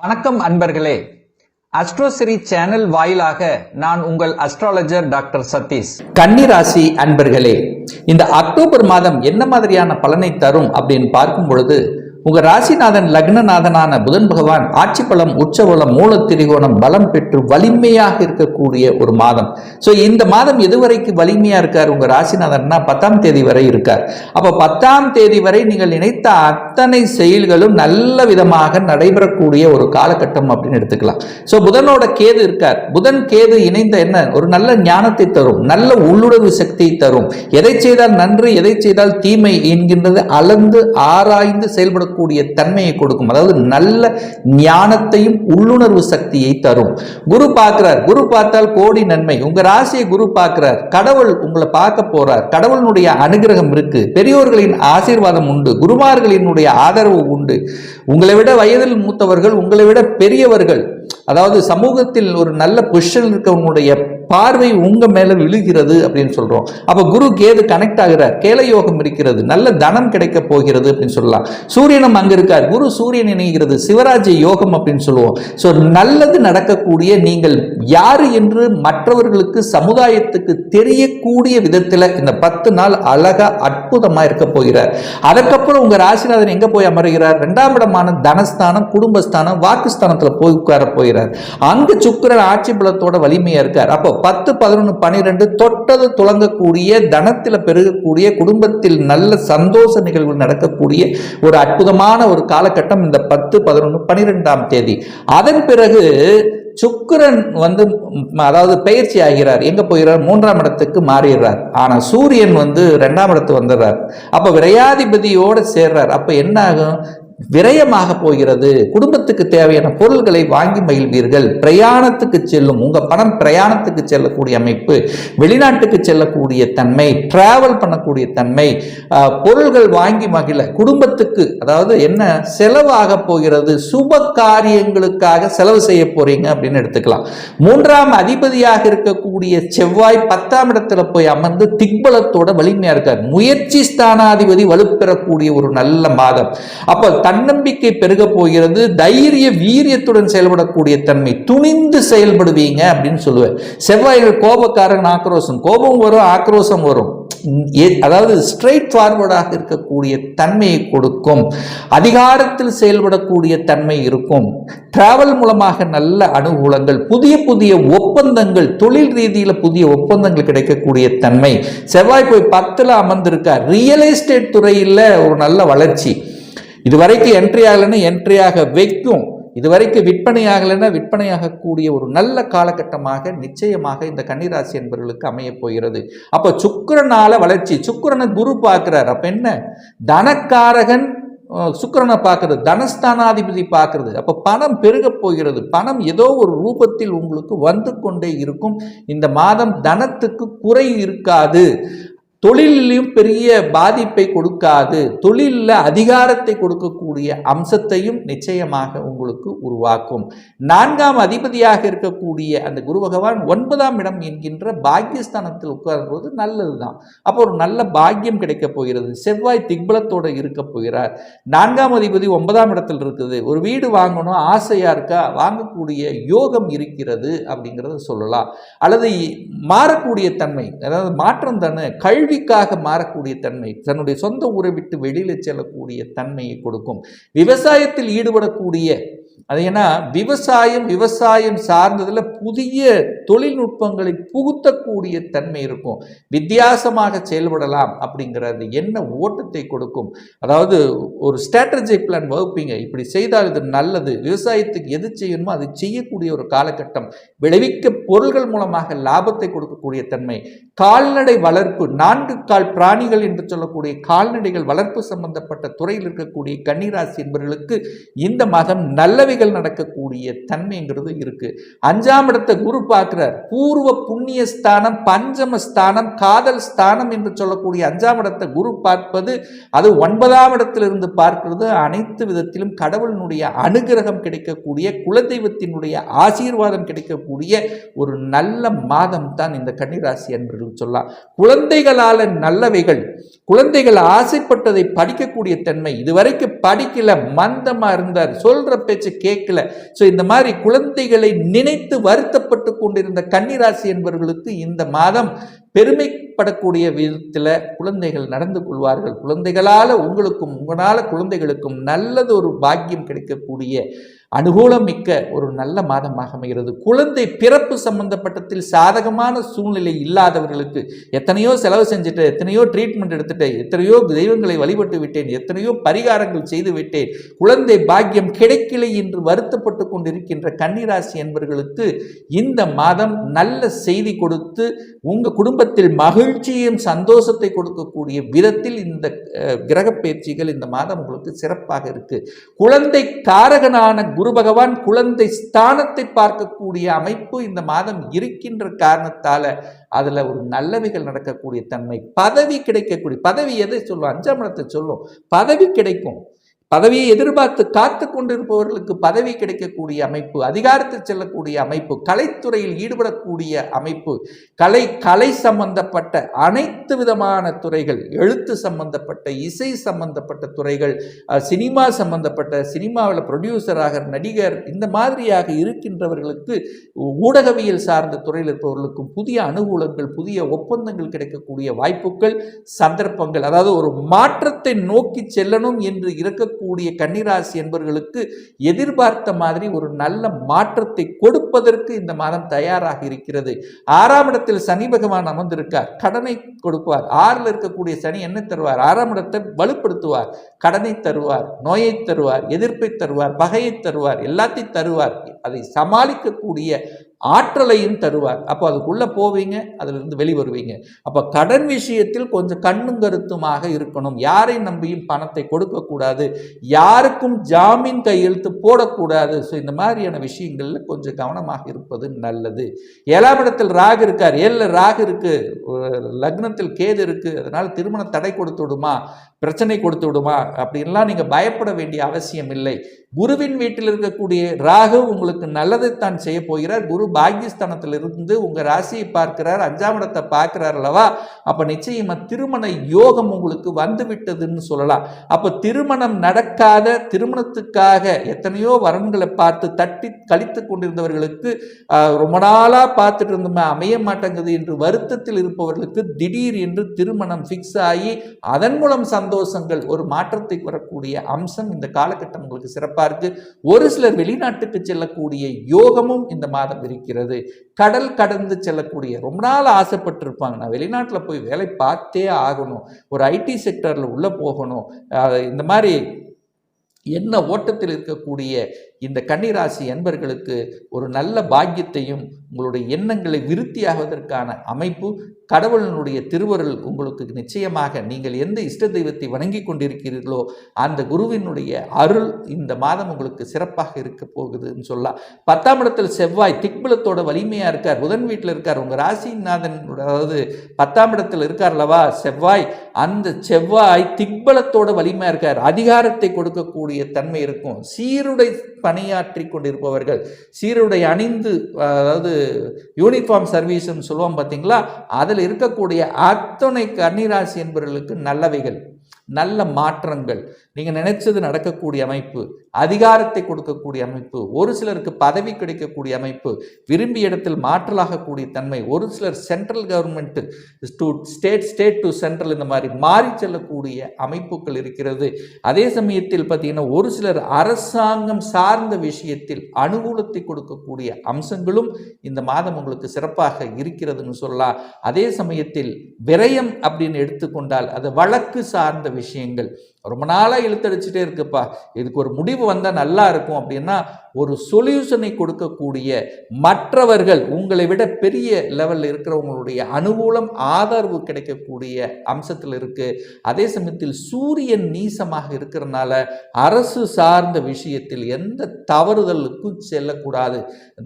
வணக்கம் அன்பர்களே. அஸ்ட்ரோசிரி சேனல் வாயிலாக நான் உங்கள் அஸ்ட்ராலஜர் டாக்டர் சதீஷ். கன்னிராசி அன்பர்களே இந்த அக்டோபர் மாதம் என்ன மாதிரியான பலனை தரும் அப்படின்னு பார்க்கும் பொழுது உங்க ராசிநாதன் லக்னநாதனான புதன் பகவான் ஆட்சி பலம் உச்சபலம் மூலத்திரிகோணம் பலம் பெற்று வலிமையாக இருக்கக்கூடிய ஒரு மாதம். ஸோ இந்த மாதம் எதுவரைக்கு வலிமையா இருக்கார்? உங்க ராசிநாதன்னா பத்தாம் தேதி வரை இருக்கார். அப்ப பத்தாம் தேதி வரை நீங்கள் நினைத்த அத்தனை செயல்களும் நல்ல விதமாக நடைபெறக்கூடிய ஒரு காலகட்டம் அப்படின்னு எடுத்துக்கலாம். ஸோ புதனோட கேது இருக்கார். புதன் கேது இணைந்த என்ன? ஒரு நல்ல ஞானத்தை தரும் நல்ல உள்ளுணர்வு சக்தியை தரும். எதை செய்தால் நன்று எதை செய்தால் தீமை என்கின்றது அளந்து ஆராய்ந்து இருக்கக்கூடிய தன்மையை கொடுக்கும். அதாவது நல்ல ஞானத்தையும் உள்ளுணர்வு சக்தியை தரும். குரு பார்க்கிறார். குரு பார்த்தால் கோடி நன்மை. உங்க ராசியை குரு பார்க்கிறார். கடவுள் உங்களை பார்க்க போறார். கடவுளினுடைய அனுகிரகம் இருக்கு. பெரியோர்களின் ஆசீர்வாதம் உண்டு. குருமார்களினுடைய ஆதரவு உண்டு. உங்களை விட வயதில் மூத்தவர்கள் உங்களை விட பெரியவர்கள் அதாவது சமூகத்தில் ஒரு நல்ல பொசிஷன் இருக்கவங்களுடைய பார்வை உங்க மேல விழுகிறது அப்படின்னு சொல்றோம். அப்ப குரு கேது கனெக்ட் ஆகிறார். கேல யோகம் இருக்கிறது. நல்ல தனம் கிடைக்க போகிறது அப்படின்னு சொல்லலாம். சூரியனும் அங்க இருக்கார். குரு சூரியன் இணைகிறது. சிவராஜ யோகம் அப்படின்னு சொல்லுவோம். ஸோ நல்லது நடக்கக்கூடிய நீங்கள் யாரு என்று மற்றவர்களுக்கு சமுதாயத்துக்கு தெரியக்கூடிய விதத்துல இந்த பத்து நாள் அழகா அற்புதமா இருக்க போகிறார். அதற்கப்புறம் உங்க ராசிநாதன் எங்க போய் அமர்கிறார்? இரண்டாம் இடமான தனஸ்தானம் குடும்பஸ்தானம் வாக்குஸ்தானத்துல போய் உட்கார போகிறார். அங்கு சுக்கிரன் ஆட்சி பலத்தோட வலிமையா இருக்கார். அப்போ பத்து பதினொன்று பன்னிரெண்டு தொட்டது துளங்கக்கூடிய தனத்தில் பெருகக்கூடிய குடும்பத்தில் நல்ல சந்தோஷ நிகழ்வுகள் நடக்கக்கூடிய ஒரு அற்புதமான ஒரு காலகட்டம் இந்த பத்து பதினொன்று பன்னிரெண்டாம் தேதி. அதன் பிறகு சுக்கிரன் வந்து அதாவது பயிற்சி ஆகிறார். எங்க போகிறார் மூன்றாம் இடத்துக்கு மாறிடுறார். ஆனால் சூரியன் வந்து ரெண்டாம் இடத்து வந்துடுறார். அப்போ விரையாதிபதியோடு சேர்றார். அப்போ என்ன ஆகும்? விரயமாக போகிறது. குடும்பத்துக்கு தேவையான பொருள்களை வாங்கி மகிழ்வீர்கள். பிரயாணத்துக்கு செல்லும் உங்க பணம் பிரயாணத்துக்கு செல்லக்கூடிய அமைப்பு வெளிநாட்டுக்கு செல்லக்கூடிய தன்மை டிராவல் பண்ணக்கூடிய தன்மை ஆஹ், பொருள்கள் வாங்கி மகிழ குடும்பத்துக்கு அதாவது என்ன செலவாக போகிறது சுப காரியங்களுக்காக செலவு செய்ய போறீங்க அப்படின்னு எடுத்துக்கலாம். மூன்றாம் அதிபதியாக இருக்கக்கூடிய செவ்வாய் பத்தாம் இடத்துல போய் அமர்ந்து திக்பலத்தோட வலிமையா இருக்கார். முயற்சி ஸ்தானாதிபதி வலுப்பெறக்கூடிய ஒரு நல்ல மாதம். அப்போ தன்னம்பிக்கை பெருக போகிறது தைரிய வீரியத்துடன் செயல்படக்கூடிய தன்மை. துணிந்து செயல்படுவீங்க அப்படின்னு சொல்லுவேன். செவ்வாய்கள் கோபக்காரன் ஆக்ரோஷம் கோபம் வரும் ஆக்ரோஷம் வரும். ஏ- அதாவது ஸ்ட்ரைட் ஃபார்வர்டாக இருக்கக்கூடிய தன்மையை கொடுக்கும். அதிகாரத்தில் செயல்படக்கூடிய தன்மை இருக்கும். டிராவல் மூலமாக நல்ல அனுகூலங்கள் புதிய புதிய ஒப்பந்தங்கள் தொழில் ரீதியில் புதிய ஒப்பந்தங்கள் கிடைக்கக்கூடிய தன்மை. செவ்வாய் போய் பத்தில் அமர்ந்திருக்கார். ரியல் எஸ்டேட் துறையில் ஒரு நல்ல வளர்ச்சி. இதுவரைக்கும் என்ட்ரி ஆகலைன்னா என்ட்ரி ஆக வைக்கும். இதுவரைக்கும் விற்பனை ஆகலைன்னா விற்பனையாகக்கூடிய ஒரு நல்ல காலகட்டமாக நிச்சயமாக இந்த கன்னிராசி என்பவர்களுக்கு அமையப் போகிறது. அப்போ சுக்கரனால வளர்ச்சி சுக்கரனை குரு பார்க்கிறார். அப்போ என்ன? தனக்காரகன் சுக்கரனை பார்க்கறது தனஸ்தானாதிபதி பார்க்கறது. அப்போ பணம் பெருகப் போகிறது. பணம் ஏதோ ஒரு ரூபத்தில் உங்களுக்கு வந்து கொண்டே இருக்கும். இந்த மாதம் தனத்துக்கு குறை இருக்காது. தொழிலையும் பெரிய பாதிப்பை கொடுக்காது. தொழிலில் அதிகாரத்தை கொடுக்கக்கூடிய அம்சத்தையும் நிச்சயமாக உங்களுக்கு உருவாக்கும். நான்காம் அதிபதியாக இருக்கக்கூடிய அந்த குரு பகவான் ஒன்பதாம் இடம் என்கின்ற பாக்கியஸ்தானத்தில் உட்காரும்போது நல்லதுதான். அப்போ ஒரு நல்ல பாக்கியம் கிடைக்கப் போகிறது. செவ்வாய் திக்பலத்தோடு இருக்க போகிறார். நான்காம் அதிபதி ஒன்பதாம் இடத்தில் இருக்குது. ஒரு வீடு வாங்கணும் ஆசையாக இருக்கா? வாங்கக்கூடிய யோகம் இருக்கிறது அப்படிங்கிறத சொல்லலாம். அல்லது மாறக்கூடிய தன்மை அதாவது மாற்றம் தானே? கல் கல்விக்காக மாறக்கூடிய தன்மை தன்னுடைய சொந்த ஊரை விட்டு வெளியில் செல்லக்கூடிய தன்மையை கொடுக்கும். விவசாயத்தில் ஈடுபடக்கூடிய அது ஏன்னா விவசாயம் விவசாயம் சார்ந்ததில் புதிய தொழில்நுட்பங்களை புகுத்தக்கூடிய தன்மை இருக்கும். வித்தியாசமாக செயல்படலாம் அப்படிங்கிறது என்ன ஓட்டத்தை கொடுக்கும்? அதாவது ஒரு ஸ்ட்ராட்டஜி பிளான் வகுப்பீங்க. இப்படி செய்தால் இது நல்லது. விவசாயத்துக்கு எது செய்யணுமோ அதை செய்யக்கூடிய ஒரு காலகட்டம் விளைவிக்க பொருள்கள் மூலமாக லாபத்தை கொடுக்கக்கூடிய தன்மை கால்நடை வளர்ப்பு நான்கு கால் பிராணிகள் என்று சொல்லக்கூடிய கால்நடைகள் வளர்ப்பு சம்பந்தப்பட்ட துறையில் இருக்கக்கூடிய கன்னிராசி என்பவர்களுக்கு இந்த மாதம் நல்லவைகள் நடக்கக்கூடிய தன்மைங்கிறது இருக்கு. அஞ்சாம் இடத்தை குரு பார்க்கிறார். பூர்வ புண்ணிய ஸ்தானம் பஞ்சம ஸ்தானம் காதல் ஸ்தானம் என்று சொல்லக்கூடிய அஞ்சாம் இடத்தை குரு பார்ப்பது அது ஒன்பதாம் இடத்திலிருந்து பார்க்கிறது. அனைத்து விதத்திலும் கடவுளினுடைய அனுகிரகம் கிடைக்கக்கூடிய குலதெய்வத்தினுடைய ஆசீர்வாதம் கிடைக்கக்கூடிய ஒரு நல்ல மாதம் தான் இந்த கன்னிராசி என்பர்கள் சொல்லலாம். குழந்தைகளால் நல்லவைகள் குழந்தைகள் ஆசைப்பட்டதை படிக்கக்கூடிய தன்மை இதுவரைக்கும் படிக்கல மந்தமாக இருந்தார் சொல்ற பேச்சு கேட்கல. ஸோ இந்த மாதிரி குழந்தைகளை நினைத்து வருத்தப்பட்டு கொண்டிருந்த கன்னிராசி என்பவர்களுக்கு இந்த மாதம் பெருமைப்படக்கூடிய விதத்தில் குழந்தைகள் நடந்து கொள்வார்கள். குழந்தைகளால் உங்களுக்கும் உங்களால் குழந்தைகளுக்கும் நல்லது ஒரு பாக்கியம் கிடைக்கக்கூடிய அனுகூலம் மிக்க ஒரு நல்ல மாதமாக அமைகிறது. குழந்தை பிறப்பு சம்பந்தப்பட்டத்தில் சாதகமான சூழ்நிலை இல்லாதவர்களுக்கு எத்தனையோ செலவு செஞ்சுட்டு எத்தனையோ ட்ரீட்மெண்ட் எடுத்துட்டேன் எத்தனையோ தெய்வங்களை வழிபட்டு விட்டேன் எத்தனையோ பரிகாரங்கள் செய்து விட்டேன். குழந்தை பாக்கியம் கிடைக்கலை என்று வருத்தப்பட்டு கொண்டிருக்கின்ற கன்னிராசி என்பவர்களுக்கு இந்த மாதம் நல்ல செய்தி கொடுத்து உங்கள் குடும்பத்தை குடும்பத்தில் மகிழ்ச்சியும் சந்தோஷத்தை கொடுக்கக்கூடிய விதத்தில் இந்த கிரக பயிற்சிகள் இந்த மாதம் உங்களுக்கு சிறப்பாக இருக்கு. குழந்தை காரகனான குரு பகவான் குழந்தை ஸ்தானத்தை பார்க்கக்கூடிய அமைப்பு இந்த மாதம் இருக்கின்ற காரணத்தால அதுல ஒரு நல்லவைகள் நடக்கக்கூடிய தன்மை. பதவி கிடைக்கக்கூடிய பதவி எதை சொல்லும்? அஞ்சாம் இடத்தை சொல்லும். பதவி கிடைக்கும். பதவியை எதிர்பார்த்து காத்து கொண்டிருப்பவர்களுக்கு பதவி கிடைக்கக்கூடிய அமைப்பு அதிகாரத்தில் செல்லக்கூடிய அமைப்பு கலைத்துறையில் ஈடுபடக்கூடிய அமைப்பு கலை கலை சம்பந்தப்பட்ட அனைத்து விதமான துறைகள் எழுத்து சம்பந்தப்பட்ட இசை சம்பந்தப்பட்ட துறைகள் சினிமா சம்பந்தப்பட்ட சினிமாவில் ப்ரொடியூசராக நடிகர் இந்த மாதிரியாக இருக்கின்றவர்களுக்கு ஊடகவியல் சார்ந்த துறையில் இருப்பவர்களுக்கும் புதிய அனுகூலங்கள் புதிய ஒப்பந்தங்கள் கிடைக்கக்கூடிய வாய்ப்புகள் சந்தர்ப்பங்கள் அதாவது ஒரு மாற்றத்தை நோக்கி செல்லணும் என்று இருக்க இருக்கக்கூடிய கன்னிராசி என்பவர்களுக்கு எதிர்பார்த்த மாதிரி ஒரு நல்ல மாற்றத்தை கொடுப்பதற்கு இந்த மாதம் தயாராக இருக்கிறது. ஆறாம் இடத்தில் சனி பகவான் அமர்ந்திருக்கார். கடனை கொடுப்பார். ஆறில் இருக்கக்கூடிய சனி என்ன தருவார்? ஆறாம் இடத்தை வலுப்படுத்துவார். கடனை தருவார் நோயை தருவார் எதிர்ப்பை தருவார் பகையை தருவார் எல்லாத்தையும் தருவார். அதை சமாளிக்கக்கூடிய ஆற்றலையும் தருவார். அப்போ அதுக்குள்ளே போவீங்க அதிலிருந்து வெளிவருவீங்க. அப்போ கடன் விஷயத்தில் கொஞ்சம் கண்ணும் கருத்துமாக இருக்கணும். யாரை நம்பியும் பணத்தை கொடுக்கக்கூடாது. யாருக்கும் ஜாமீன் கையெழுத்து போடக்கூடாது. ஸோ இந்த மாதிரியான விஷயங்களில் கொஞ்சம் கவனமாக இருப்பது நல்லது. ஏழாம் இடத்தில் ராகு இருக்கார். ஏழில் ராகு இருக்குது லக்னத்தில் கேது இருக்குது அதனால் திருமண தடை கொடுத்து விடுமா? பிரச்சனை கொடுத்து விடுமா? அப்படின்லாம் நீங்கள் பயப்பட வேண்டிய அவசியம் இல்லை. குருவின் வீட்டில் இருக்கக்கூடிய ராகு உங்களுக்கு நல்லதைத்தான் செய்ய போகிறார். குரு பாக்கியஸ்தானத்தில் இருந்து உங்கள் ராசியை பார்க்கிறார். அஞ்சாம் இடத்தை பார்க்கிறார் அல்லவா? அப்போ நிச்சயமாக திருமண யோகம் உங்களுக்கு வந்து விட்டதுன்னு சொல்லலாம். அப்போ திருமணம் நடக்காத திருமணத்துக்காக எத்தனையோ வரன்களை பார்த்து தட்டி கழித்து கொண்டிருந்தவர்களுக்கு ரொம்ப நாளாக பார்த்துட்டு இருந்தோமே அமைய மாட்டேங்குது என்று வருத்தத்தில் இருப்பவர்களுக்கு திடீர் என்று திருமணம் ஃபிக்ஸ் ஆகி அதன் மூலம் சந்த சந்தோஷங்கள் ஒரு மாற்றத்தை வரக்கூடிய அம்சம் இந்த காலகட்டம் உங்களுக்கு சிறப்பாக இருக்கு. ஒரு சிலர் வெளிநாட்டுக்கு செல்லக்கூடிய யோகமும் இந்த மாதம் இருக்கிறது. கடல் கடந்து செல்லக்கூடிய ரொம்ப நாள் ஆசைப்பட்டிருப்பாங்க. நான் வெளிநாட்டில் போய் வேலை பார்த்தே ஆகணும். ஒரு ஐடி செக்டரில் உள்ளே போகணும். இந்த மாதிரி என்ன ஓட்டத்தில் இருக்கக்கூடிய இந்த கன்னிராசி என்பர்களுக்கு ஒரு நல்ல பாக்கியத்தையும் உங்களுடைய எண்ணங்களை விருத்தியாகுவதற்கான அமைப்பு கடவுளினுடைய திருவருள் உங்களுக்கு நிச்சயமாக நீங்கள் எந்த இஷ்ட தெய்வத்தை வணங்கி கொண்டிருக்கிறீர்களோ அந்த குருவினுடைய அருள் இந்த மாதம் உங்களுக்கு சிறப்பாக இருக்க போகுதுன்னு சொல்லலாம். பத்தாம் இடத்தில் செவ்வாய் திக்பலத்தோட வலிமையாக இருக்கார். புதன் வீட்டில் இருக்கார். உங்கள் ராசிநாதன் அதாவது பத்தாம் இடத்தில் இருக்கார் அல்லவா? செவ்வாய் அந்த செவ்வாய் திக்பலத்தோட வலிமையாக இருக்கார். அதிகாரத்தை கொடுக்கக்கூடிய தன்மை இருக்கும். சீருடை பணியாற்றி கொண்டிருப்பவர்கள். சீருடை அணிந்து அதாவது யூனிஃபார்ம் சர்வீஸ்னு சொல்லுவோம் பார்த்தீங்களா அதில் இருக்கக்கூடிய அத்தனை கன்னிராசி என்பவர்களுக்கு நல்லவைகள். நல்ல மாற்றங்கள். நீங்கள் நினைச்சது நடக்கக்கூடிய அமைப்பு அதிகாரத்தை கொடுக்கக்கூடிய அமைப்பு ஒரு சிலருக்கு பதவி கிடைக்கக்கூடிய அமைப்பு விரும்பிய இடத்தில் மாற்றலாகக்கூடிய தன்மை ஒரு சிலர் central government to state state to central இந்த மாதிரி மாறி செல்லக்கூடிய அமைப்புகள் இருக்கிறது. அதே சமயத்தில் பார்த்தீங்கன்னா ஒரு சிலர் அரசாங்கம் சார்ந்த விஷயத்தில் அனுகூலத்தை கொடுக்கக்கூடிய அம்சங்களும் இந்த மாதம் உங்களுக்கு சிறப்பாக இருக்கிறதுன்னு சொல்லலாம். அதே சமயத்தில் விரயம் அப்படின்னு எடுத்துக்கொண்டால் அது வழக்கு சார்ந்த விஷயங்கள். ரொம்ப நாளாக இழுத்தடிச்சிட்டே இருக்குப்பா. இதுக்கு ஒரு முடிவு வந்தால் நல்லா இருக்கும் அப்படின்னா ஒரு சொல்யூஷனை கொடுக்கக்கூடிய மற்றவர்கள் உங்களை விட பெரிய லெவலில் இருக்கிறவங்களுடைய அனுகூலம் ஆதரவு கிடைக்கக்கூடிய அம்சத்தில் இருக்குது அதே சமயத்தில் சூரியன் நீசமாக இருக்கிறனால அரசு சார்ந்த விஷயத்தில் எந்த தவறுதலுக்கும் செல்லக்கூடாது.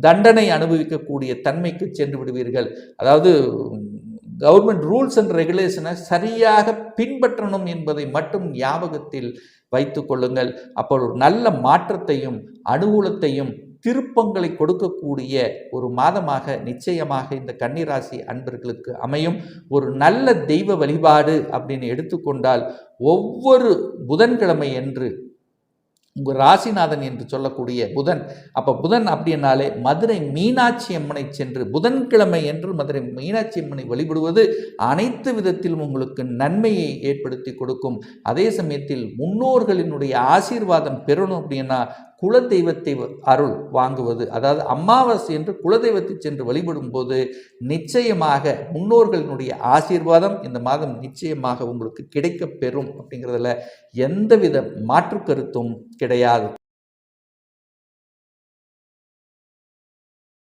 தண்டனை அனுபவிக்கக்கூடிய தன்மைக்கு சென்று விடுவீர்கள். அதாவது கவர்மெண்ட் ரூல்ஸ் அண்ட் ரெகுலேஷனை சரியாக பின்பற்றணும் என்பதை மட்டும் ஞாபகத்தில் வைத்து கொள்ளுங்கள். அப்போ ஒரு நல்ல மாற்றத்தையும் அனுகூலத்தையும் திருப்பங்களை கொடுக்கக்கூடிய ஒரு மாதமாக நிச்சயமாக இந்த கன்னிராசி அன்பர்களுக்கு அமையும். ஒரு நல்ல தெய்வ வழிபாடு அப்படின்னு எடுத்துக்கொண்டால் ஒவ்வொரு புதன்கிழமை என்று உங்கள் ராசிநாதன் என்று சொல்லக்கூடிய புதன். அப்போ புதன் அப்படின்னாலே மதுரை மீனாட்சி அம்மனை சென்று புதன்கிழமை என்று மதுரை மீனாட்சி அம்மனை வழிபடுவது அனைத்து விதத்திலும் உங்களுக்கு நன்மையை ஏற்படுத்தி கொடுக்கும். அதே சமயத்தில் முன்னோர்களினுடைய ஆசீர்வாதம் பெறணும் அப்படின்னா குலதெய்வத்தை அருள் வாங்குவது அதாவது அமாவாசை என்று குலதெய்வத்தை சென்று வழிபடும் போது நிச்சயமாக முன்னோர்களினுடைய ஆசீர்வாதம் இந்த மாதம் நிச்சயமாக உங்களுக்கு கிடைக்கப் பெறும் அப்படிங்கிறதுல எந்தவித மாற்று கருத்தும் கிடையாது.